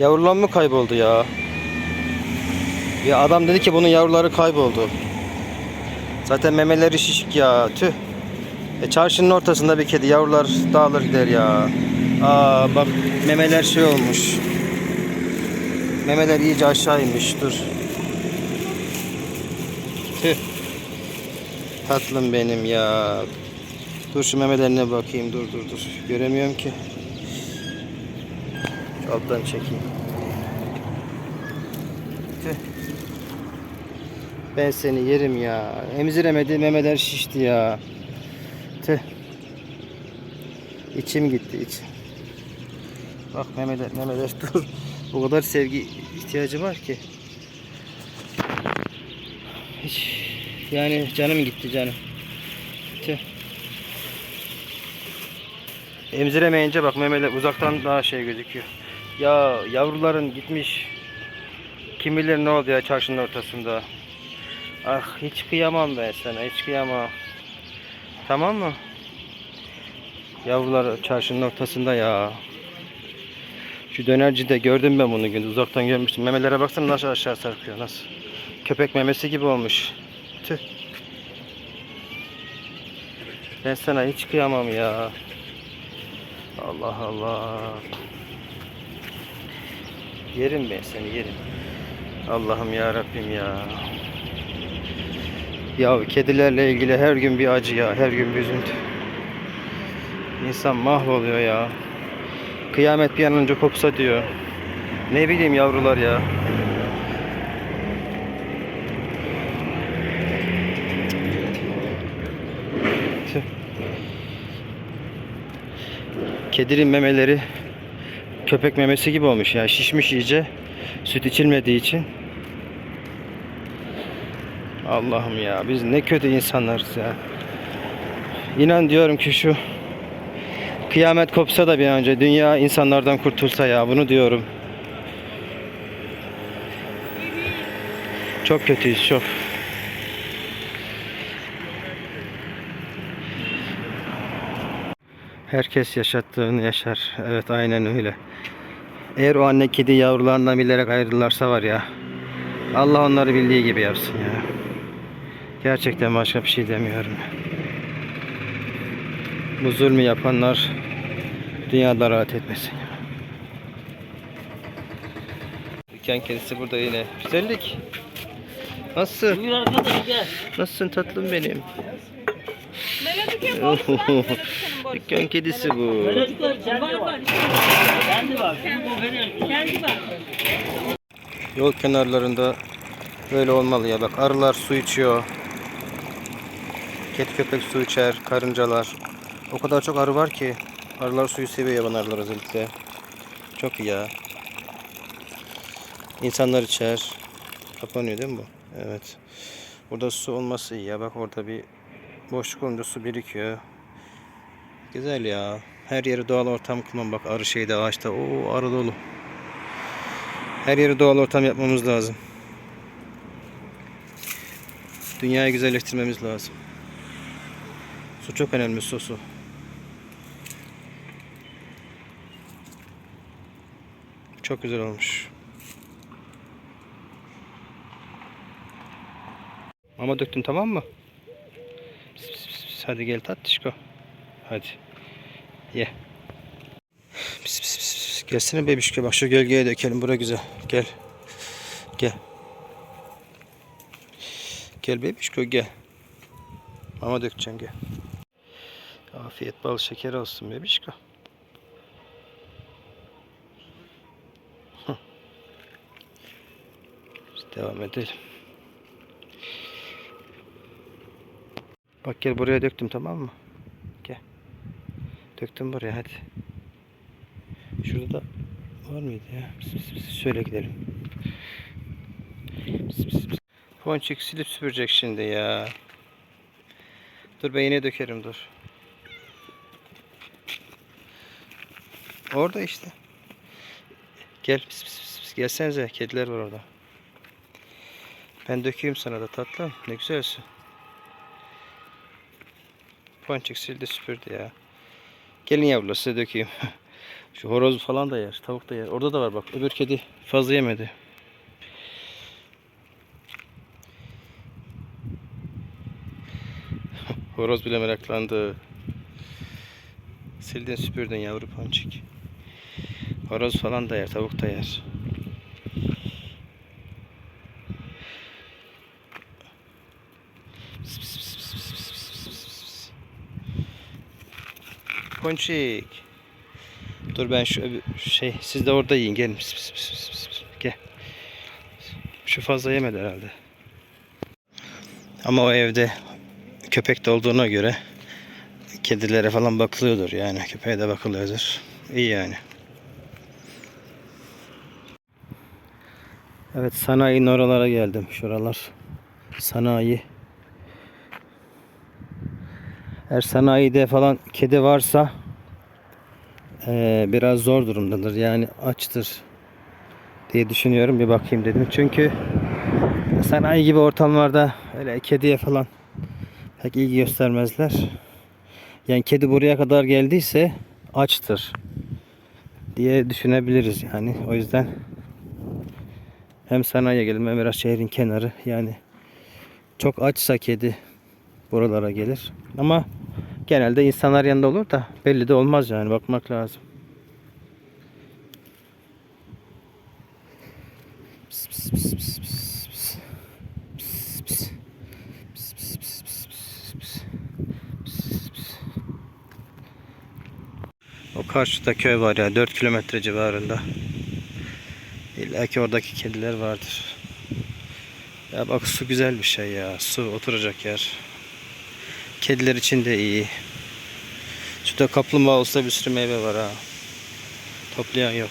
Yavrular mı kayboldu ya? Ya adam dedi ki bunun yavruları kayboldu. Zaten memeleri şişik ya. Tüh. E çarşının ortasında bir kedi yavrular dağılır gider ya. Aa bak memeler şey olmuş. Memeler iyice aşağı inmiş. Dur. Tüh. Tatlım benim ya. Dur şu memelerine bakayım. Dur dur dur. Göremiyorum ki. Alttan çekeyim. Tüh. Ben seni yerim ya. Emziremedi memeler şişti ya. Tüh. İçim gitti içim. Bak memeler memeler dur. O kadar sevgi ihtiyacı var ki. Hiç yani canım gitti canım. Tüh. Emziremeyince bak memeler uzaktan daha şey gözüküyor. Ya yavruların gitmiş. Kim bilir ne oldu ya çarşının ortasında. Ah hiç kıyamam ben sana hiç kıyamam. Tamam mı? Yavrular çarşının ortasında ya. Şu dönercide gördüm ben bunu gün uzaktan görmüştüm. Memelere baksana nasıl aşağı sarkıyor nasıl. Köpek memesi gibi olmuş. Tüh. Ben sana hiç kıyamam ya. Allah Allah. Yerim ben seni yerim. Allah'ım ya Rabbim ya. Ya kedilerle ilgili her gün bir acı ya, her gün bir üzüntü. İnsan mahvoluyor ya. Kıyamet bir an önce kopsa diyor. Ne bileyim yavrular ya. Kedinin memeleri köpek memesi gibi olmuş ya. Şişmiş iyice. Süt içilmediği için. Allah'ım ya biz ne kötü insanlarız ya. İnan diyorum ki şu kıyamet kopsa da bir önce dünya insanlardan kurtulsa ya bunu diyorum. Çok kötüyüz çok. Herkes yaşattığını yaşar. Evet aynen öyle. Eğer o anne kedi yavrularından bilerek ayrılırlarsa var ya. Allah onları bildiği gibi yapsın ya. Gerçekten başka bir şey demiyorum. Bu zulmü yapanlar dünyada rahat etmesin. Dükkan kedisi burada yine. Güzellik. Nasılsın? Buyur arkadaş gel. Nasılsın tatlım benim? Dükkan kedisi bu. Yol kenarlarında böyle olmalı ya. Bak arılar su içiyor. Kedi köpek su içer. Karıncalar. O kadar çok arı var ki. Arılar suyu seviyor yaban arılar özellikle. Çok iyi ya. İnsanlar içer. Kapanıyor değil mi bu? Evet. Burada su olması iyi ya. Bak orada bir boşluk olunca su birikiyor. Güzel ya. Her yeri doğal ortam kılmam. Bak arı şeyde ağaçta. Oo arı dolu. Her yeri doğal ortam yapmamız lazım. Dünyayı güzelleştirmemiz lazım. Su çok önemli su su. Çok güzel olmuş. Mama döktün tamam mı? Pis. Hadi gel tatlışko. Hadi. Ye. Pis, pis, pis. Gelsene bebişke bak şu gölgeye dökelim bura güzel. Gel. Gel. Gel bebişko gel. Mama dökeceğim gel. Afiyet bal şeker olsun bebişko. Devam edelim. Bak gel buraya döktüm tamam mı? Gel. Döktüm buraya hadi. Şurada da var mıydı ya? Pis, pis, pis. Şöyle gidelim. Pis, pis, pis. Ponçik silip süpürecek şimdi ya. Dur ben yine dökerim dur. Orada işte. Gel pis pis pis, pis. Gelsenize kediler var orada. Ben dökeyim sana da tatlım. Ne güzelsin. Ponçik sildi süpürdü ya. Gelin yavrular size dökeyim. Şu horoz falan da yer. Tavuk da yer. Orada da var bak. Öbür kedi fazla yemedi. Horoz bile meraklandı. Sildin süpürdün yavru ponçik. Horoz falan da yer. Tavuk da yer. Ponçik. Dur ben şu şey siz de orada yiyin gelin. Pis, pis, pis, pis, pis. Gel. Şu fazla yemedi herhalde. Ama o evde köpek de olduğuna göre kedilere falan bakılıyordur yani. Köpeğe de bakılıyordur. İyi yani. Evet sanayinin oralara geldim. Şuralar. Sanayi. Eğer sanayide falan kedi varsa eee, biraz zor durumdadır. Yani açtır diye düşünüyorum. Bir bakayım dedim. Çünkü sanayi gibi ortamlarda öyle kediye falan pek ilgi göstermezler. Yani kedi buraya kadar geldiyse açtır diye düşünebiliriz yani. O yüzden hem sanayiye gelin hem biraz şehrin kenarı yani çok açsa kedi buralara gelir. Ama genelde insanlar yanında olur da belli de olmaz yani bakmak lazım. O karşıda köy var ya 4 kilometre civarında. İlla ki oradaki kediler vardır. Ya bak su güzel bir şey ya. Su oturacak yer. Kediler için de iyi. Şurada kaplumbağa olsa bir sürü meyve var ha. Toplayan yok.